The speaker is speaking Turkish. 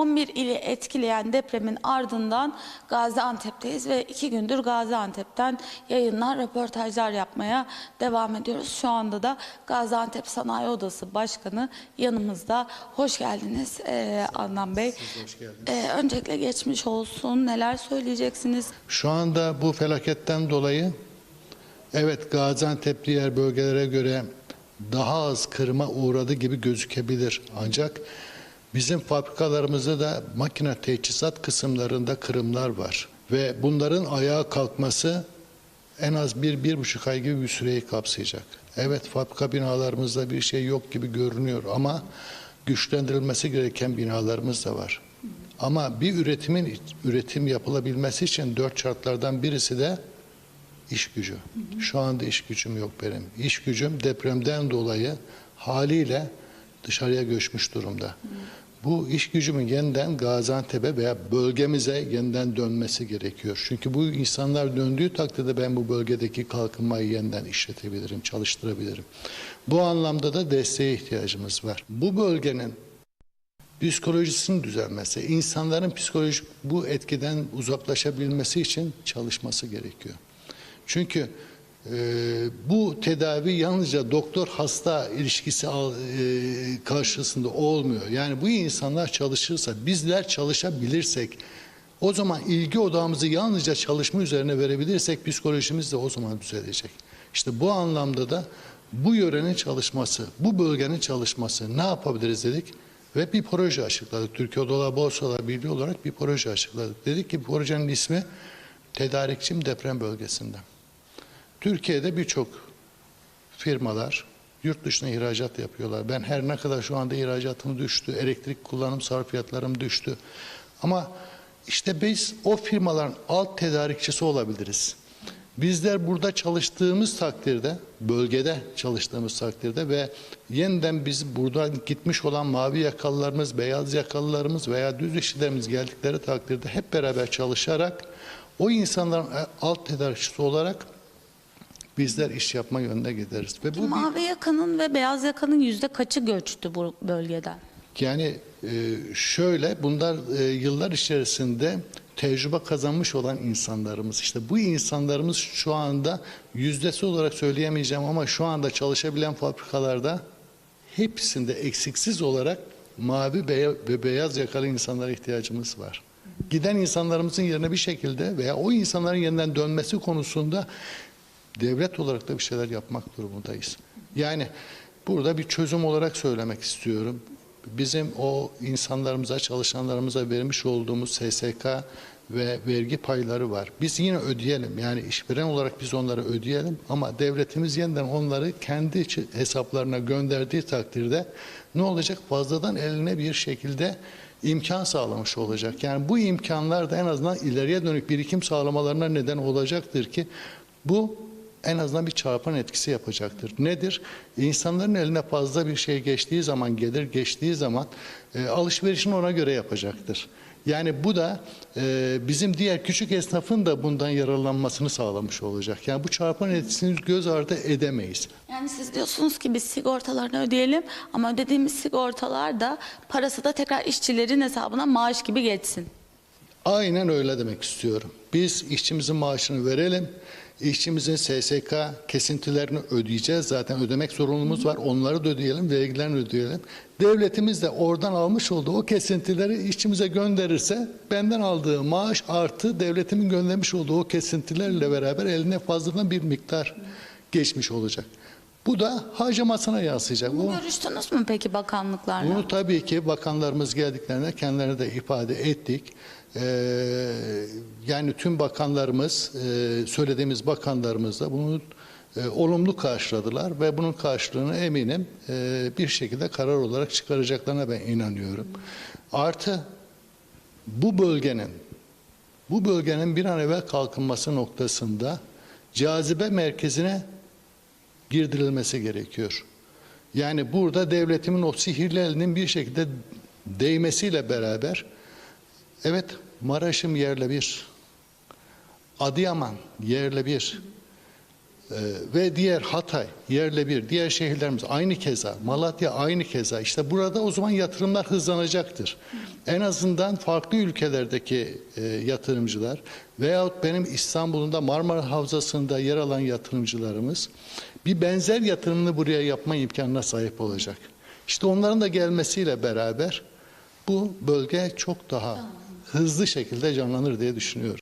11 ili etkileyen depremin ardından Gaziantep'teyiz ve iki gündür Gaziantep'ten yayınlar, röportajlar yapmaya devam ediyoruz. Şu anda da Gaziantep Sanayi Odası Başkanı yanımızda. Hoş geldiniz ee, Adnan Bey. hoş geldiniz. Ee, öncelikle geçmiş olsun. Neler söyleyeceksiniz? Şu anda bu felaketten dolayı evet Gaziantep diğer bölgelere göre daha az kırıma uğradı gibi gözükebilir. Ancak bizim fabrikalarımızda da makine teçhizat kısımlarında kırımlar var. Ve bunların ayağa kalkması en az bir, bir buçuk ay gibi bir süreyi kapsayacak. Evet fabrika binalarımızda bir şey yok gibi görünüyor ama güçlendirilmesi gereken binalarımız da var. Ama bir üretimin üretim yapılabilmesi için dört şartlardan birisi de iş gücü. Şu anda iş gücüm yok benim. İş gücüm depremden dolayı haliyle dışarıya göçmüş durumda. Bu iş gücümün yeniden Gaziantep'e veya bölgemize yeniden dönmesi gerekiyor. Çünkü bu insanlar döndüğü takdirde ben bu bölgedeki kalkınmayı yeniden işletebilirim, çalıştırabilirim. Bu anlamda da desteğe ihtiyacımız var. Bu bölgenin psikolojisinin düzelmesi, insanların psikolojik bu etkiden uzaklaşabilmesi için çalışması gerekiyor. Çünkü e, bu tedavi yalnızca doktor hasta ilişkisi e, karşısında olmuyor. Yani bu insanlar çalışırsa, bizler çalışabilirsek, o zaman ilgi odağımızı yalnızca çalışma üzerine verebilirsek psikolojimiz de o zaman düzelecek. İşte bu anlamda da bu yörenin çalışması, bu bölgenin çalışması ne yapabiliriz dedik ve bir proje açıkladık. Türkiye Odalar Borsalar Birliği olarak bir proje açıkladık. Dedik ki projenin ismi Tedarikçim Deprem Bölgesi'nde. Türkiye'de birçok firmalar yurt dışına ihracat yapıyorlar. Ben her ne kadar şu anda ihracatım düştü, elektrik kullanım sarfiyatlarım düştü. Ama işte biz o firmaların alt tedarikçisi olabiliriz. Bizler burada çalıştığımız takdirde, bölgede çalıştığımız takdirde ve yeniden biz buradan gitmiş olan mavi yakalılarımız, beyaz yakalılarımız veya düz işçilerimiz geldikleri takdirde hep beraber çalışarak o insanların alt tedarikçisi olarak bizler iş yapma yönüne gideriz. Ve bu bir- Mavi yakanın ve beyaz yakanın yüzde kaçı göçtü bu bölgeden? yani e, şöyle bunlar e, yıllar içerisinde tecrübe kazanmış olan insanlarımız. İşte bu insanlarımız şu anda yüzdesi olarak söyleyemeyeceğim ama şu anda çalışabilen fabrikalarda hepsinde eksiksiz olarak mavi ve beyaz yakalı insanlara ihtiyacımız var. Giden insanlarımızın yerine bir şekilde veya o insanların yeniden dönmesi konusunda devlet olarak da bir şeyler yapmak durumundayız. Yani burada bir çözüm olarak söylemek istiyorum. Bizim o insanlarımıza, çalışanlarımıza vermiş olduğumuz SSK ve vergi payları var. Biz yine ödeyelim. Yani işveren olarak biz onları ödeyelim ama devletimiz yeniden onları kendi hesaplarına gönderdiği takdirde ne olacak? Fazladan eline bir şekilde imkan sağlamış olacak. Yani bu imkanlar da en azından ileriye dönük birikim sağlamalarına neden olacaktır ki bu en azından bir çarpan etkisi yapacaktır. Nedir? İnsanların eline fazla bir şey geçtiği zaman, gelir geçtiği zaman e, alışverişini ona göre yapacaktır. Yani bu da e, bizim diğer küçük esnafın da bundan yararlanmasını sağlamış olacak. Yani bu çarpan etkisini göz ardı edemeyiz. Yani siz diyorsunuz ki biz sigortalarını ödeyelim ama ödediğimiz sigortalar da parası da tekrar işçilerin hesabına maaş gibi geçsin. Aynen öyle demek istiyorum. Biz işçimizin maaşını verelim. İşçimizin SSK kesintilerini ödeyeceğiz. Zaten ödemek zorunluluğumuz var. Onları da ödeyelim, vergilerini ödeyelim. Devletimiz de oradan almış olduğu o kesintileri işçimize gönderirse benden aldığı maaş artı devletimin göndermiş olduğu o kesintilerle beraber eline fazladan bir miktar geçmiş olacak. Bu da harcamasına yansıyacak. Bu- Görüştünüz mü peki bakanlıklarla? bunu tabii ki bakanlarımız geldiklerinde kendilerine de ifade ettik. Ee, yani tüm bakanlarımız, e, söylediğimiz bakanlarımız da bunu e, olumlu karşıladılar ve bunun karşılığını eminim e, bir şekilde karar olarak çıkaracaklarına ben inanıyorum. Artı bu bölgenin bu bölgenin bir an evvel kalkınması noktasında cazibe merkezine girdirilmesi gerekiyor. Yani burada devletimin o sihirli elinin bir şekilde değmesiyle beraber evet Maraş'ım yerle bir, Adıyaman yerle bir, Ee, ve diğer Hatay, yerle bir, diğer şehirlerimiz aynı keza, Malatya aynı keza. İşte burada o zaman yatırımlar hızlanacaktır. En azından farklı ülkelerdeki e, yatırımcılar veyahut benim İstanbul'un da Marmara Havzası'nda yer alan yatırımcılarımız bir benzer yatırımını buraya yapma imkanına sahip olacak. İşte onların da gelmesiyle beraber bu bölge çok daha hızlı şekilde canlanır diye düşünüyorum.